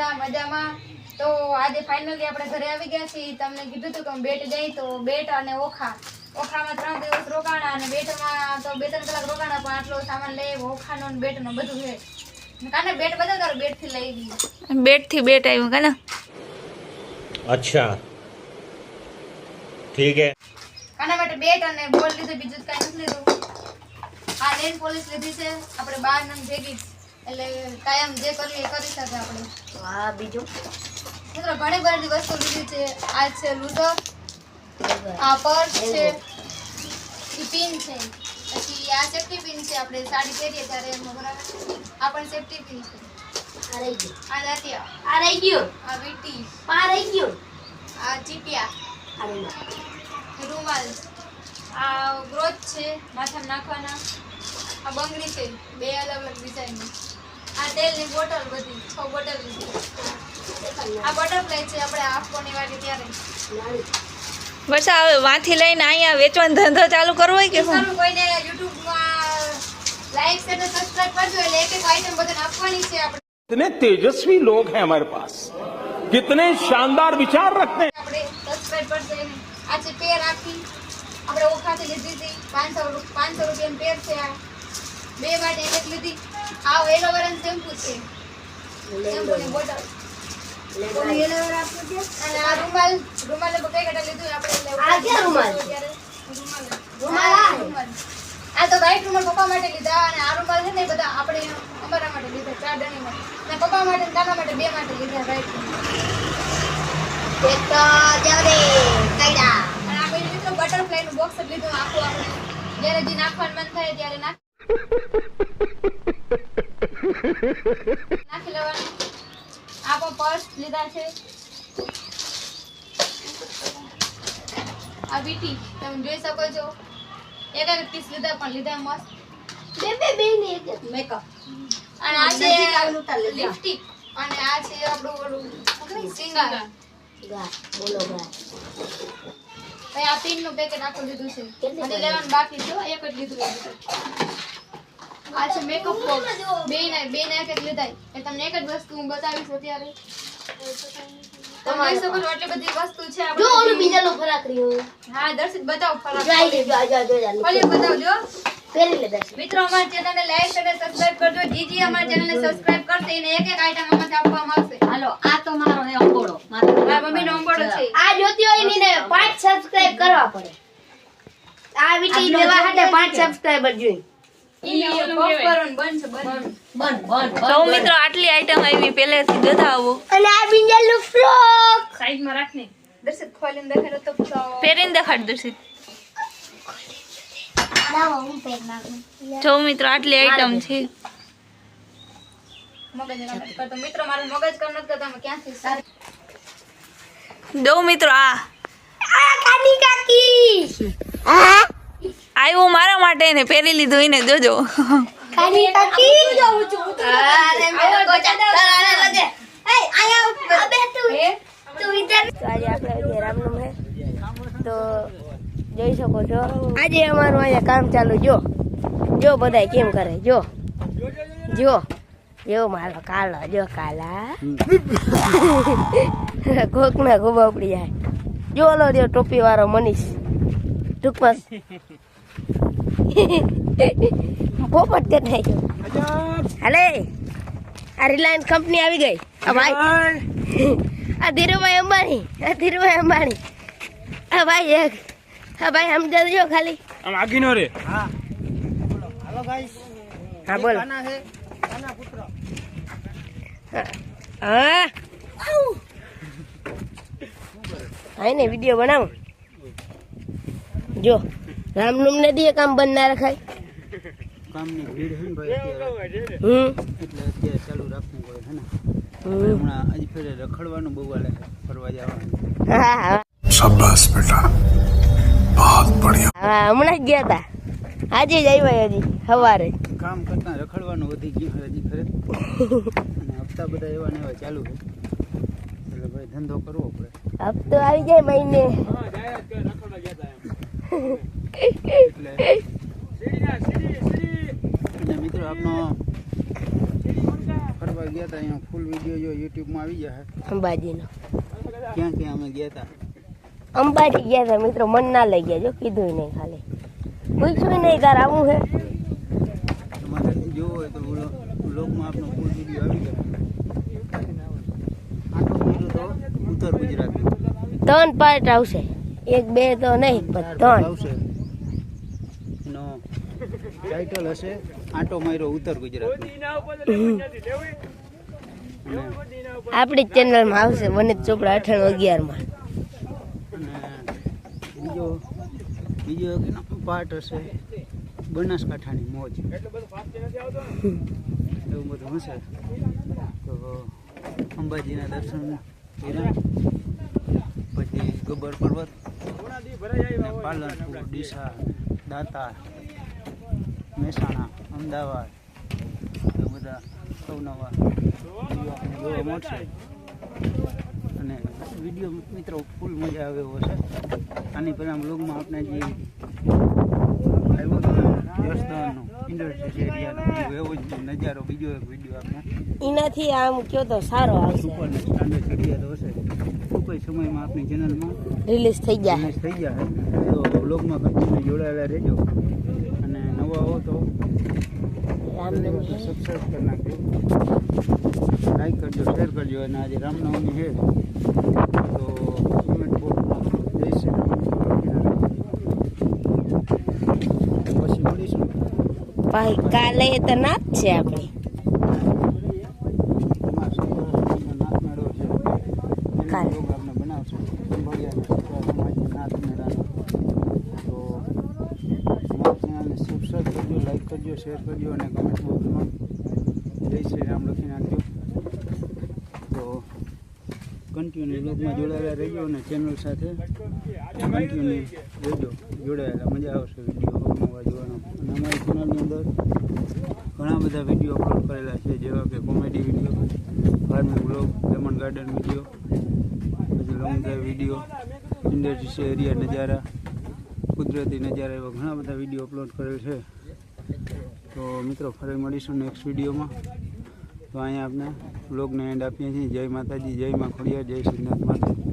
બધા મજામાં? તો આજે ફાઇનલી આપણે ઘરે આવી ગયા છીએ. તમને કીધું હતું કે બેટ જઈ તો બેટ અને ઓખા. ઓખામાં ત્રણ દિવસ રોકાણા અને બેટમાં તો બે ત્રણ કલાક રોકાણા પણ આટલો સામાન લે ઓખાનો બેટનો બધું છે. કાને બેટ બધા કરો બેટથી લઈ ગયું બેટથી બેટ આવ્યું કાને? અચ્છા. ઠીક હે. કાના માટે બેટ અને બોલ લીધું બીજું કાંઈ નથી લીધું. આ લેન પોલીસ લીધી છે. આપણે બહાર નંગ ભેગી એટલે કાયમ જે કરવી એ કરી શકે આપણે. હા બીજું? મિત્રો ઘણી બધી વસ્તુ લીધી છે. આ છે લૂઝર આ પર્સ છે એ પિન છે. પછી આ સેફ્ટી પિન છે આપણે સાડી પહેરીએ ત્યારે એમાં બરાબર. આ પણ સેફ્ટી પિન છે. આ રહી ગયું. આ દાંતિયા આ રહી ગયું? આ વીટી. આ રહી ગયો? આ ચીપિયા. આ રૂમાલ. આ ગ્રોથ છે માથામાં નાખવાના. આ બંગડી છે બે અલગ અલગ ડિઝાઇનની આ તેલની બોટલ બધી છ બોટલ લીધી આ બટરફ્લાય છે આપણે આપવાની વાળી ત્યારે નાળી. વર્ષા હવે વાંથી લઈને અહીંયા વેચવાનો ધંધો ચાલુ કરવો હોય કે શું સારું કોઈને યુટ્યુબમાં લાઈક શેર અને સબસ્ક્રાઇબ કરજો એટલે એક એક આઈટમ બધાને આપવાની છે આપણે कितने तेजस्वी लोग हैं हमारे पास कितने शानदार विचार रखते हैं આપણે સબસ્ક્રાઇબ કરજો એને આ છે પેર આખી આપણે ઓખાથી લીધી હતી પાંચસો પાંચસો રૂપિયાની પેર છે આ બે માટે એક એક લીધી આ એલોવેરા શેમ્પુ છે શેમ્પુની બોટલ અને આ રૂમાલ રૂમાલ કઈ કટા લીધું? આપણે આ ક્યાં રૂમાલ? રૂમાલ. રૂમાલ. આ? તો વ્હાઈટ રૂમાલ પપ્પા માટે લીધા અને આ રૂમાલ છે ને બધા આપણે અમારા માટે લીધા ચાર માટે અને પપ્પા માટે અને કાના માટે બે માટે લીધા રૂમાલ એક તો જાવ દે અને આ મિત્રો બટરફ્લાયનું બોક્સ લીધું આખું આપણે. જ્યારે જે નાખવાનું મન થાય ત્યારે નાખ નાખી લેવાનું. પર્સ લીધા છે. આ વીટી તમે જોઈ શકો છો. એક એક પીસ લીધા પણ લીધા મસ્ત. બે બે બે ને એક મેકઅપ અને આ છે. લિપસ્ટિક અને આ છે આપણું ઓલું શું કહેવાય? શિંગાર. ગા બોલો ગા ભાઈ આ પિનનું પેકેટ આખું લીધું છે. અને લેવાનું બાકી છે એક જ લીધું છે. આ છે મેકઅપ બોક્સ બે ને બે ને એક લીધા એ તમને એક જ વસ્તુ હું બતાવીશ અત્યારે. તમારી સગર આટલી બધી વસ્તુ છે જો ઓલું બીજા નો ફરાક રહ્યો. હા દર્શિત બતાવો ફરાક જો આઈ જો જો જો ફરી બતાવજો. પહેરી લે દસ મિત્રો અમારી ચેનલ ને લાઈક અને સબસ્ક્રાઇબ કરજો. જીજી અમારી ચેનલ ને સબસ્ક્રાઇબ કરશે. એને એક એક આઈટમ અમારથી આપવામાં આવશે. હાલો આ તો મારો હે અંબોડો. મારો મમ્મી નો અંબોડો છે. આ જોતી હોયની ને પાંચ સબસ્ક્રાઇબ કરવા પડે. આ વીટી લેવા હાટે પાંચ સબસ્ક્રાઇબર જોઈ. તો મિત્રો આટલી આઈટમ આવી પહેલેથી બતાવો. અને આ બિંજલનો ફ્રોક સાઈડમાં રાખને. દર્શિત ખોલીને દેખાડો તો પહેરીને દેખાડ દર્શિત. જો મિત્રો આટલી આઈટમ છે. મગજ ના કરતો મિત્રો મારું મગજ કામ નથી કરતા ક્યાંથી સારી? જો મિત્રો આ. આ કાની કાકી. આવ્યું મારા માટે ને પહેરી લીધું એને જોજો. તું હે? તું ઇધર તો આજે આપણે આજે હે. તો જોઈ શકો છો. આજે અમારું અહીંયા કામ ચાલુ જો. જો બધાય કેમ કરે જો. જો. જો મારો કાલો જો કાલા. કોક ને ખૂબ ઉપડી જાય. જો લો જો ટોપી વાળો મનીષ. ટૂંકમાં પોપટ કે થઈ ગયો હાલે. આ રિલાયન્સ કંપની આવી ગઈ. આ ભાઈ. આ ધીરુભાઈ અંબાણી. આ ધીરુભાઈ અંબાણી. આ ભાઈ એક. આ ભાઈ આમ જજો ખાલી. આમ આગીનો રે. હા. હાલો ગાઈસ હા બોલ. હા. ને વિડિયો બનાવો. જો. રામનુમ ને દીએ કામ બંધ ના રખાય કામની ભીડ હે ને ભાઈ એટલે અત્યારે ચાલુ રાખવું હોય હે ને. હમણાં આજ ફેરે રખડવાનું બહુ આલે ફરવા જવાનું. શાબાશ બેટા. બહુત બઢિયા. હા હમણાં ગયા તા. આજે જ આવ્યા હજી સવારે. કામ કરતા રખડવાનું વધી ગયું હજી ફરે. અને હપ્તા બધા એવા ને એવા ચાલુ છે. એટલે ભાઈ ધંધો કરવો પડે. હપ્તો આવી જાય મહિને. હા જાય રખડવા ગયા તા એમ. એટલે મિત્રો આપનો ફરવા ગયા હતા અહીંયા ફૂલ વીડિયો જો યુટ્યુબમાં આવી ગયા અંબાજીનો. ક્યાં ક્યાં અમે ગયા હતા અંબાજી ગયા હતા મિત્રો મન ના લઈ ગયા જો કીધું નહીં ખાલી. પૂછ્યું નહીં તાર આવું હે? તમારે જોવો હોય તો બ્લોગમાં આપણો ફૂલ વીડિયો આવી ગયો. આટલો વીડિયો તો ઉત્તર ગુજરાતનો. ત્રણ પાર્ટ આવશે. એક બે તો નહીં પણ ત્રણ. આવશે. ટાઇટલ હશે આટો માર્યો ઉત્તર ગુજરાત આપણી ચેનલમાં આવશે વનિત ચોપડા અઠાણું અગિયારમાં. અને બીજો બીજો પાર્ટ હશે બનાસકાંઠાની મોજ. એવું બધું હશે. તો અંબાજીના દર્શન કર્યા. પછી ગબ્બર પર્વત પાલનપુર ડીસા દાતા મહેસાણા અમદાવાદ એ બધા સૌ નવા આપણને જોવા મળશે. અને વીડિયો મિત્રો ફૂલ મજા આવે એવો છે. આની પહેલાં બ્લોગમાં આપણે જે આવ્યો હતો જસદણનો ઇન્ડસ્ટ્રી એરિયાનો એવો જ નજારો બીજો એક વીડિયો આપણે એનાથી આમ કયો તો સારો આવશે. સુપર સ્ટાન્ડર્ડ એરિયા તો હશે. ટૂંક સમયમાં આપણી ચેનલમાં રિલીઝ થઈ ગયા. રિલીઝ થઈ ગયા તો બ્લોગમાં કન્ટિન્યુ જોડાયેલા રહેજો. અને हो तो સબસ્ક્રાઈબ કરી નાખજો. લાઈક કરજો શેર કરજો. અને આજે રામનવમી છે. તો કમેન્ટ બોક્સમાં જય શ્રી રામ. પછી મળીશું. ભાઈ કાલે તો ના જ છે આપણી એમાં સંતોષનો નાથ મેળો છે એનો કાલે. બ્લોગ આપણે બનાવશું સંભળિયાના સચરા સમાજના નાથ મેળાનો તો અમારી ચેનલને સબસ્ક્રાઈબ કરજો શેર કરજો અને કમેન્ટ બોક્સમાં જય શ્રી રામ લખી નાખજો. તો કન્ટિન્યુ બ્લોગમાં જોડાયેલા રહેજો અને ચેનલ સાથે કન્ટિન્યુ રહેજો. જોડાયેલા, મજા આવશે વીડિયો નવા જોવાનો. અને અમારી ચેનલની અંદર ઘણા બધા વીડિયો અપલોડ કરેલા છે, જેવા કે comedy video farming vlog lemon garden video પછી long drive video industry area નજારા, કુદરતી નજારા એવા ઘણા બધા વીડિયો અપલોડ કરેલ છે. તો મિત્રો, ફરી મળીશું નેક્સ્ટ વિડીયોમાં. તો અહીંયા આપણે બ્લોગને એન્ડ આપીએ છીએ. જય માતાજી, જય માં ખોડિયા જય શ્રીનાથ માતા